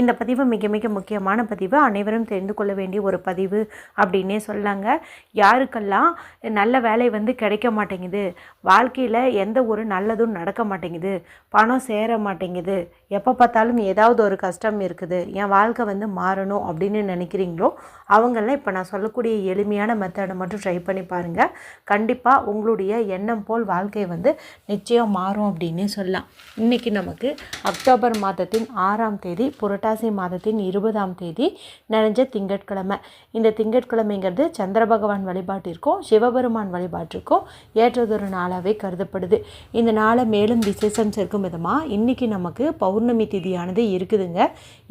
இந்த பதிவு மிக மிக முக்கியமான பதிவு. அனைவரும் தெரிந்து கொள்ள வேண்டிய ஒரு பதிவு அப்படின்னே சொல்லாங்க. யாருக்கெல்லாம் நல்ல வேலை வந்து கிடைக்க மாட்டேங்குது வாழ்க்கையில் எந்த ஒரு நல்லதும் நடக்க மாட்டேங்குது பணம் சேர மாட்டேங்குது எப்போ பார்த்தாலும் ஏதாவது ஒரு கஷ்டம் இருக்குது என் வாழ்க்கை வந்து மாறணும் அப்படின்னு நினைக்கிறீங்களோ அவங்கெல்லாம் இப்போ நான் சொல்லக்கூடிய எளிமையான மெத்தடை மட்டும் ட்ரை பண்ணி பாருங்கள் கண்டிப்பாக உங்களுடைய எண்ணம் போல் வாழ்க்கை வந்து நிச்சயம் மாறும் அப்படின்னே சொல்லலாம். இன்றைக்கி நமக்கு அக்டோபர் மாதத்தின் ஆறாம் தேதி புரட்டாசி மாதத்தின் இருபதாம் தேதி நிறைஞ்ச திங்கட்கிழமை. இந்த திங்கட்கிழமைங்கிறது சந்திர பகவான் வழிபாட்டிற்கும் சிவபெருமான் வழிபாட்டிற்கும் ஏற்றதொரு நாளாகவே கருதப்படுது. இந்த நாளை மேலும் விசேஷம் சேர்க்கும் விதமாக இன்றைக்கி நமக்கு பௌர்ணமி திதியானது இருக்குதுங்க.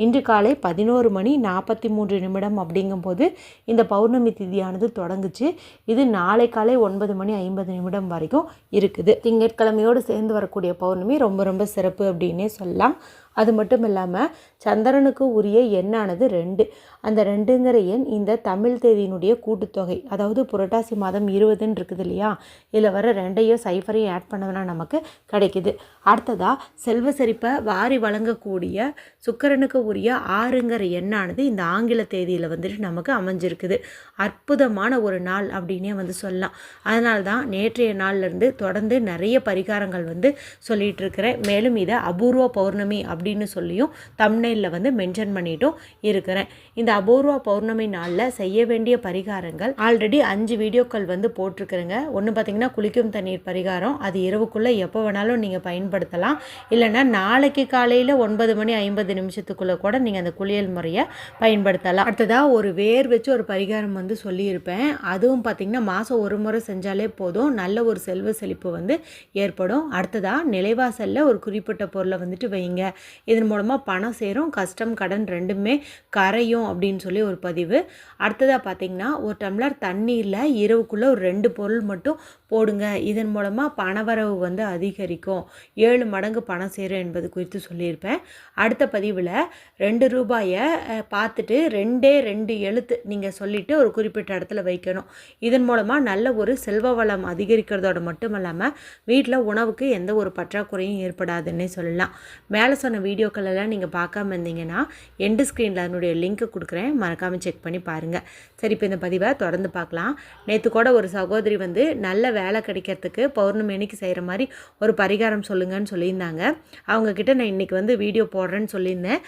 இன்று காலை பதினோரு மணி நாற்பத்தி மூன்று நிமிடம் அப்படிங்கும்போது இந்த பௌர்ணமி திதியானது தொடங்குச்சு. இது நாளை காலை ஒன்பது மணி ஐம்பது நிமிடம் வரைக்கும் இருக்குது. திங்கட்கிழமையோடு சேர்ந்து வரக்கூடிய பௌர்ணமி ரொம்ப ரொம்ப சிறப்பு அப்படின்னே சொல்லலாம். அது மட்டும் இல்லாமல் சந்திரனுக்கு உரிய எண்ணானது ரெண்டு. அந்த ரெண்டுங்கிற எண் இந்த தமிழ் தேதியினுடைய கூட்டுத்தொகை. அதாவது புரட்டாசி மாதம் இருபதுன்னு இருக்குது இல்லையா? இதில் வர ரெண்டையும் சைஃபரையும் ஆட் பண்ணதுனா நமக்கு கிடைக்குது. அடுத்ததாக செல்வ செழிப்பை வாரி வழங்கக்கூடிய சுக்கரனுக்கு உரிய ஆறுங்கிற எண்ணானது இந்த ஆங்கில தேதியில் வந்துட்டு நமக்கு அமைஞ்சிருக்குது. அற்புதமான ஒரு நாள் அப்படின்னே வந்து சொல்லலாம். அதனால தான் நேற்றைய நாள்லேருந்து தொடர்ந்து நிறைய பரிகாரங்கள் வந்து சொல்லிகிட்டு இருக்கிறேன். மேலும் இதை அபூர்வ பௌர்ணமி அப்படின்னு சொல்லியும் தமிழ்நெல்லில் வந்து மென்ஷன் பண்ணிட்டும் இருக்கிறேன். இந்த அபூர்வ பௌர்ணமி நாளில் செய்ய வேண்டிய பரிகாரங்கள் ஆல்ரெடி அஞ்சு வீடியோக்கள் வந்து போட்டிருக்கிறேங்க. ஒன்று பார்த்தீங்கன்னா குளிக்கும் தண்ணீர் பரிகாரம். அது இரவுக்குள்ளே எப்போ வேணாலும் நீங்கள் பயன்படுத்தலாம். இல்லைன்னா நாளைக்கு காலையில் ஒன்பது மணி ஐம்பது நிமிஷத்துக்குள்ளே கூட நீங்கள் அந்த குளியல் முறையை பயன்படுத்தலாம். அடுத்ததாக ஒரு வேர் வச்சு ஒரு பரிகாரம் வந்து சொல்லியிருப்பேன். அதுவும் பார்த்திங்கன்னா மாதம் ஒரு முறை செஞ்சாலே போதும். நல்ல ஒரு செல்வ செழிப்பு வந்து ஏற்படும். அடுத்ததாக நிலைவாசலில் ஒரு குறிப்பிட்ட பொருளை வந்துட்டு வைங்க. இதன் மூலமாக பணம் சேரும் கஷ்டம் கடன் ரெண்டுமே கரையும் அப்படின்னு சொல்லி ஒரு பதிவு. அடுத்ததாக பார்த்திங்கன்னா ஒரு டம்ளர் தண்ணியில் இரவுக்குள்ளே ஒரு ரெண்டு பொருள் மட்டும் போடுங்க. இதன் மூலமாக பணவரவு வந்து அதிகரிக்கும். ஏழு மடங்கு பணம் சேரும் என்பது குறித்து சொல்லியிருப்பேன். அடுத்த பதிவில் ரெண்டு ரூபாயை பார்த்துட்டு ரெண்டே ரெண்டு எழுத்து நீங்கள் சொல்லிவிட்டு ஒரு குறிப்பிட்ட இடத்துல வைக்கணும். இதன் மூலமாக நல்ல ஒரு செல்வ வளம் அதிகரிக்கிறதோட மட்டும் இல்லாமல் வீட்டில் உணவுக்கு எந்த ஒரு பற்றாக்குறையும் ஏற்படாதுன்னே சொல்லலாம். மேலே சொன்ன வீடியோக்கள் எல்லாம் நீங்கள் பார்க்காம இருந்தீங்கன்னா எண்டு ஸ்க்ரீனில் அதனுடைய லிங்க்கு கொடுக்குறேன். மறக்காமல் செக் பண்ணி பாருங்கள் சரி இப்போ இந்த பதிவை தொடர்ந்து பார்க்கலாம். நேற்று கூட ஒரு சகோதரி வந்து நல்ல வேலை கிடைக்கிறதுக்கு பௌர்ணமி அன்னைக்கு செய்கிற மாதிரி ஒரு பரிகாரம் சொல்லுங்கன்னு சொல்லியிருந்தாங்க. அவங்கக்கிட்ட நான் இன்றைக்கி வந்து வீடியோ போடுறேன்னு சொல்லியிருந்தேன்.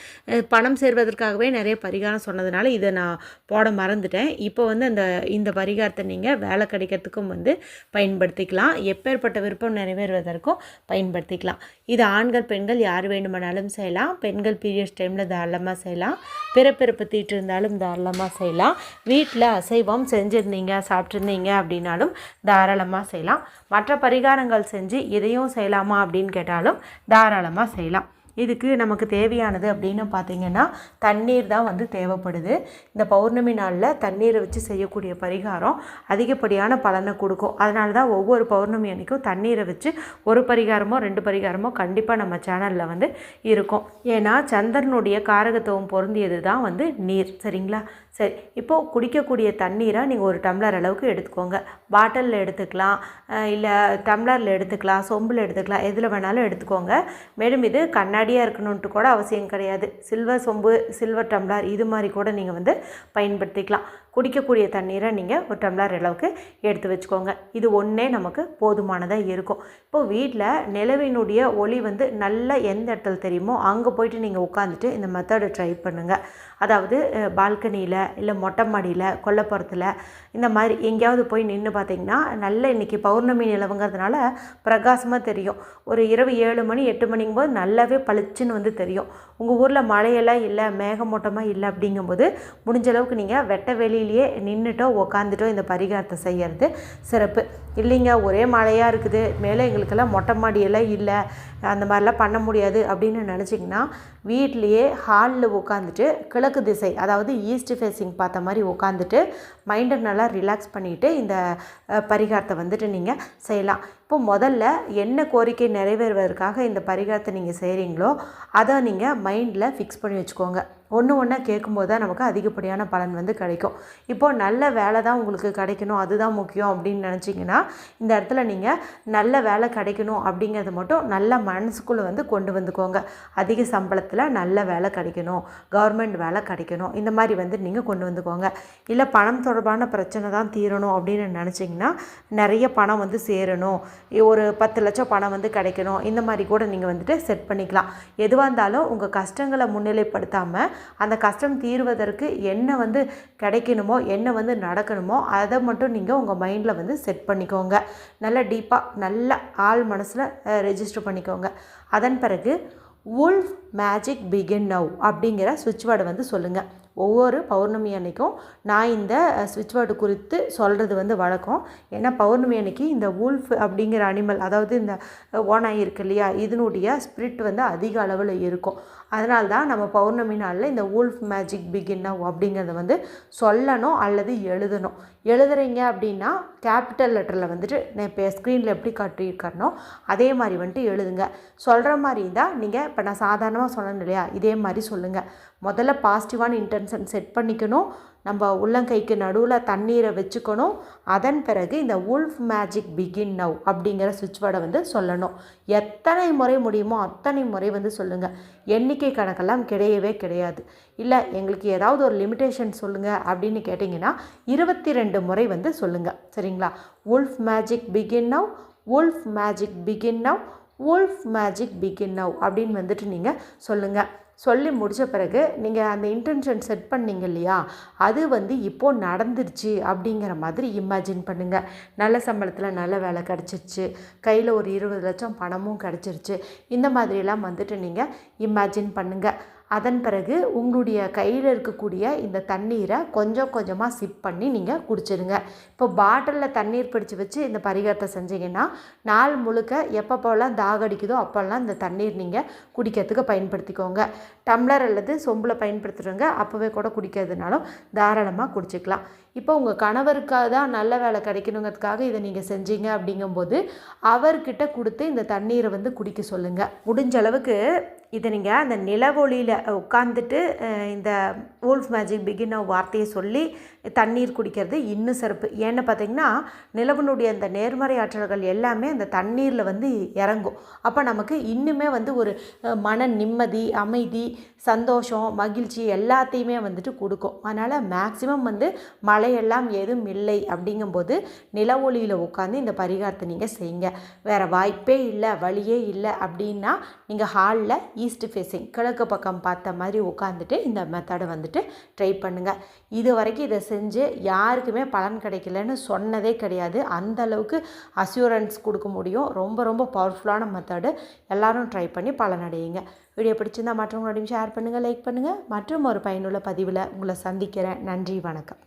பணம் சேர்வதற்காகவே நிறைய பரிகாரம் சொன்னதுனால இதை நான் போட மறந்துட்டேன். இப்போ வந்து அந்த இந்த பரிகாரத்தை நீங்கள் வேலை கிடைக்கிறதுக்கும் வந்து பயன்படுத்திக்கலாம். எப்பேற்பட்ட விருப்பம் நிறைவேறுவதற்கும் பயன்படுத்திக்கலாம். இது ஆண்கள் பெண்கள் யார் வேண்டுமானாலும் செய்யலாம். பெண்கள் பீரியட்ஸ் டைமில் தாராளமாக செய்யலாம். பிறப்பிறப்பு தீட்டு இருந்தாலும் தாராளமாக செய்யலாம். வீட்டில் அசைவம் செஞ்சுருந்தீங்க சாப்பிட்ருந்தீங்க அப்படின்னாலும் தாராளமாக செய்யலாம். மற்ற பரிகாரங்கள் செஞ்சு இதையும் செய்யலாமா அப்படின்னு கேட்டாலும் தாராளமாக செய்யலாம். இதுக்கு நமக்கு தேவையானது அப்படின்னு பார்த்தீங்கன்னா தண்ணீர் தான் வந்து தேவைப்படுது. இந்த பௌர்ணமி நாளில் தண்ணீரை வச்சு செய்யக்கூடிய பரிகாரம் அதிகப்படியான பலனை கொடுக்கும். அதனால தான் ஒவ்வொரு பௌர்ணமி அன்னைக்கும் தண்ணீரை வச்சு ஒரு பரிகாரமோ ரெண்டு பரிகாரமோ கண்டிப்பாக நம்ம சேனலில் வந்து இருக்கும். ஏன்னா சந்திரனுடைய காரகத்துவம் பொருந்தியது தான் வந்து நீர். சரிங்களா? சரி இப்போது குடிக்கக்கூடிய தண்ணீரை நீங்கள் ஒரு டம்ளர் அளவுக்கு எடுத்துக்கோங்க. பாட்டிலில் எடுத்துக்கலாம் இல்லை டம்ளரில் எடுத்துக்கலாம் சொம்பில் எடுத்துக்கலாம் எதில் வேணாலும் எடுத்துக்கோங்க. மேலும் இது கண்ணாடியாக இருக்கணுன்ட்டு கூட அவசியம் கிடையாது. சில்வர் சொம்பு சில்வர் டம்ளர் இது மாதிரி கூட நீங்கள் வந்து பயன்படுத்திக்கலாம். குடிக்கக்கூடிய தண்ணீரை நீங்கள் ஒரு டம்ளர் அளவுக்கு எடுத்து வச்சுக்கோங்க. இது ஒன்றே நமக்கு போதுமானதாக இருக்கும். இப்போது வீட்டில் நிலவினுடைய ஒளி வந்து நல்லா எந்த இடத்துல தெரியுமோ அங்கே போயிட்டு நீங்கள் உட்காந்துட்டு இந்த மெத்தடை ட்ரை பண்ணுங்கள் அதாவது பால்கனியில் இல்லை மொட்டை மாடியில் கொல்லப்புறத்தில் இந்த மாதிரி எங்கேயாவது போய் நின்று பார்த்தீங்கன்னா நல்ல இன்றைக்கி பௌர்ணமி நிலவுங்கிறதுனால பிரகாசமாக தெரியும். ஒரு இரவு ஏழு மணி எட்டு மணிங்கும் போது நல்லாவே பளிச்சுன்னு வந்து தெரியும். உங்கள் ஊரில் மழையெல்லாம் இல்லை மேகமூட்டமாக இல்லை அப்படிங்கும்போது முடிஞ்ச அளவுக்கு நீங்கள் வெட்ட வெளியிலேயே நின்றுட்டோ உக்காந்துட்டோ இந்த பரிகாரத்தை செய்கிறது சிறப்பு. இல்லைங்க ஒரே மழையாக இருக்குது. மேலே எங்களுக்கெல்லாம் மொட்டை மாடியெல்லாம் இல்லை. அந்த மாதிரிலாம் பண்ண முடியாது அப்படின்னு நினச்சிங்கன்னா வீட்லேயே ஹாலில் உட்காந்துட்டு கிழக்கு திசை அதாவது ஈஸ்ட் ஃபேஸிங் பார்த்த மாதிரி உட்காந்துட்டு மைண்டை நல்லா ரிலாக்ஸ் பண்ணிவிட்டு இந்த பரிகாரத்தை வந்துட்டு நீங்கள் செய்யலாம். இப்போ முதல்ல என்ன கோரிக்கை நிறைவேறுவதற்காக இந்த பரிகாரத்தை நீங்கள் செய்கிறீங்களோ அதை நீங்கள் மைண்டில் ஃபிக்ஸ் பண்ணி வச்சுக்கோங்க. ஒன்று ஒன்றா கேட்கும்போது தான் நமக்கு அதிகப்படியான பலன் வந்து கிடைக்கும். இப்போது நல்ல வேலை தான் உங்களுக்கு கிடைக்கணும். அதுதான் முக்கியம் அப்படின்னு நினச்சிங்கன்னா இந்த இடத்துல நீங்கள் நல்ல வேலை கிடைக்கணும் அப்படிங்கிறத மட்டும் நல்ல மனசுக்குள்ளே வந்து கொண்டு வந்துக்கோங்க. அதிக சம்பளத்தில் நல்ல வேலை கிடைக்கணும். கவர்மெண்ட் வேலை கிடைக்கணும். இந்த மாதிரி வந்து நீங்கள் கொண்டு வந்துக்கோங்க. இல்லை பணம் தொடர்பான பிரச்சனை தான் தீரணும் அப்படின்னு நினச்சிங்கன்னா நிறைய பணம் வந்து சேரணும். ஒரு பத்து லட்சம் பணம் வந்து கிடைக்கணும். இந்த மாதிரி கூட நீங்கள் வந்துட்டு செட் பண்ணிக்கலாம். எதுவாக இருந்தாலும் உங்கள் கஷ்டங்களை முன்னிலைப்படுத்தாமல் அந்த கஷ்டம் தீர்வதற்கு என்ன வந்து கிடைக்கணுமோ என்ன வந்து நடக்கணுமோ அதை மட்டும் நீங்கள் உங்கள் மைண்டில் வந்து செட் பண்ணிக்கோங்க. நல்லா டீப்பாக நல்ல ஆள் மனசில் ரெஜிஸ்டர் பண்ணிக்கோங்க. அதன் பிறகு உல்ஃப் மேஜிக் பிகின் நவ் அப்படிங்கிற சுவிட்ச் வேர்டு வந்து சொல்லுங்கள் ஒவ்வொரு பௌர்ணமி அன்னைக்கும் நான் இந்த ஸ்விட்ச் வேர்டு குறித்து சொல்கிறது வந்து வழக்கம். ஏன்னா பௌர்ணமி அன்னைக்கு இந்த வூல்ஃப் அப்படிங்கிற அனிமல் அதாவது இந்த ஓனாய் இருக்கு இல்லையா இதனுடைய ஸ்பிரிட் வந்து அதிக அளவில் இருக்கும். அதனால தான் நம்ம பௌர்ணமி நாளில் இந்த வூல்ஃப் மேஜிக் பிகின் நவ் அப்படிங்கிறத வந்து சொல்லணும் அல்லது எழுதணும். எழுதுறீங்க அப்படின்னா கேபிட்டல் லெட்டரில் வந்துட்டு நான் இப்போ ஸ்க்ரீனில் எப்படி காட்டியிருக்காருனோ அதே மாதிரி வந்துட்டு எழுதுங்க. சொல்கிற மாதிரி இருந்தால் நீங்கள் இப்போ நான் சாதாரணமாக சொன்னேன் இல்லையா? இதே மாதிரி சொல்லுங்கள் முதல்ல பாசிட்டிவான இன்டென்ஷன் செட் பண்ணிக்கணும். நம்ம உள்ளங்கைக்கு நடுவில் தண்ணீரை வச்சுக்கணும். அதன் பிறகு இந்த உல்ஃப் மேஜிக் பிகின் நவ் அப்படிங்கிற சுவிட்ச் வேர்டை வந்து சொல்லணும். எத்தனை முறை முடியுமோ அத்தனை முறை வந்து சொல்லுங்கள் எண்ணிக்கை கணக்கெல்லாம் கிடையவே கிடையாது. இல்லை எங்களுக்கு ஏதாவது ஒரு லிமிட்டேஷன் சொல்லுங்கள் அப்படின்னு கேட்டிங்கன்னா இருபத்தி ரெண்டு முறை வந்து சொல்லுங்கள் சரிங்களா? Wolf magic begin now wolf magic begin now wolf magic begin now அப்படின்னு வந்துட்டு நீங்கள் சொல்லுங்கள் சொல்லி முடித்த பிறகு நீங்கள் அந்த இன்டென்ஷன் செட் பண்ணீங்க இல்லையா? அது வந்து இப்போது நடந்துருச்சு அப்படிங்கிற மாதிரி இமேஜின் பண்ணுங்கள் நல்ல சம்பளத்தில் நல்ல வேலை கிடச்சிருச்சு. கையில் ஒரு இருபது லட்சம் பணமும் கிடச்சிருச்சு. இந்த மாதிரியெல்லாம் வந்துட்டு நீங்கள் இமேஜின் பண்ணுங்கள் அதன் பிறகு உங்களுடைய கையில் இருக்கக்கூடிய இந்த தண்ணீரை கொஞ்சம் கொஞ்சமாக சிப் பண்ணி நீங்கள் குடிச்சிடுங்க. இப்போ பாட்டிலில் தண்ணீர் பிடிச்சி வச்சு இந்த பரிகாரத்தை செஞ்சீங்கன்னா நாள் முழுக்க எப்பப்போலாம் தாகடிக்குதோ அப்போல்லாம் இந்த தண்ணீர் நீங்கள் குடிக்கிறதுக்கு பயன்படுத்திக்கோங்க. டம்ளர் அல்லது சொம்பில் பயன்படுத்துகிறவங்க அப்போவே கூட குடிக்கிறதுனாலும் தாராளமாக குடிச்சிக்கலாம். இப்போ உங்கள் கணவருக்காக தான் நல்ல வேலை கிடைக்கணுங்கிறதுக்காக இதை நீங்கள் செஞ்சீங்க அப்படிங்கும்போது அவர்கிட்ட கொடுத்து இந்த தண்ணீரை வந்து குடிக்க சொல்லுங்கள் முடிஞ்ச அளவுக்கு இதை நீங்கள் அந்த நிலவொளியில் உட்காந்துட்டு இந்த வூல்ஃப் மேஜிக் பிகின் வார்த்தையை சொல்லி தண்ணீர் குடிக்கிறது இன்னும் சிறப்பு. ஏன்னு பார்த்தீங்கன்னா நிலவனுடைய அந்த நேர்மறை ஆற்றல்கள் எல்லாமே அந்த தண்ணீரில் வந்து இறங்கும். அப்போ நமக்கு இன்னுமே வந்து ஒரு மன நிம்மதி அமைதி சந்தோஷம் மகிழ்ச்சி எல்லாத்தையுமே வந்துட்டு கொடுக்கும். அதனால் மேக்ஸிமம் வந்து மழையெல்லாம் எதுவும் இல்லை அப்படிங்கும்போது நில ஒளியில் உட்காந்து இந்த பரிகாரத்தை நீங்கள் செய்யுங்க. வேறு வாய்ப்பே இல்லை வழியே இல்லை அப்படின்னா நீங்கள் ஹாலில் ஈஸ்ட் ஃபேஸிங் கிழக்கு பக்கம் பார்த்த மாதிரி உட்காந்துட்டு இந்த மெத்தடை வந்துட்டு ட்ரை பண்ணுங்கள் இது வரைக்கும் இதை செஞ்சு யாருக்குமே பலன் கிடைக்கலன்னு சொன்னதே கிடையாது. அந்த அளவுக்கு அஷூரன்ஸ் கொடுக்க முடியும். ரொம்ப ரொம்ப பவர்ஃபுல்லான மெத்தடு எல்லோரும் ட்ரை பண்ணி பலனடையுங்க. வீடியோ பிடிச்சிருந்தா மற்றவங்களோடையும் ஷேர் பண்ணுங்கள் லைக் பண்ணுங்கள் மற்றும் ஒரு பயனுள்ள பதிவில் உங்களை சந்திக்கிறேன். நன்றி வணக்கம்.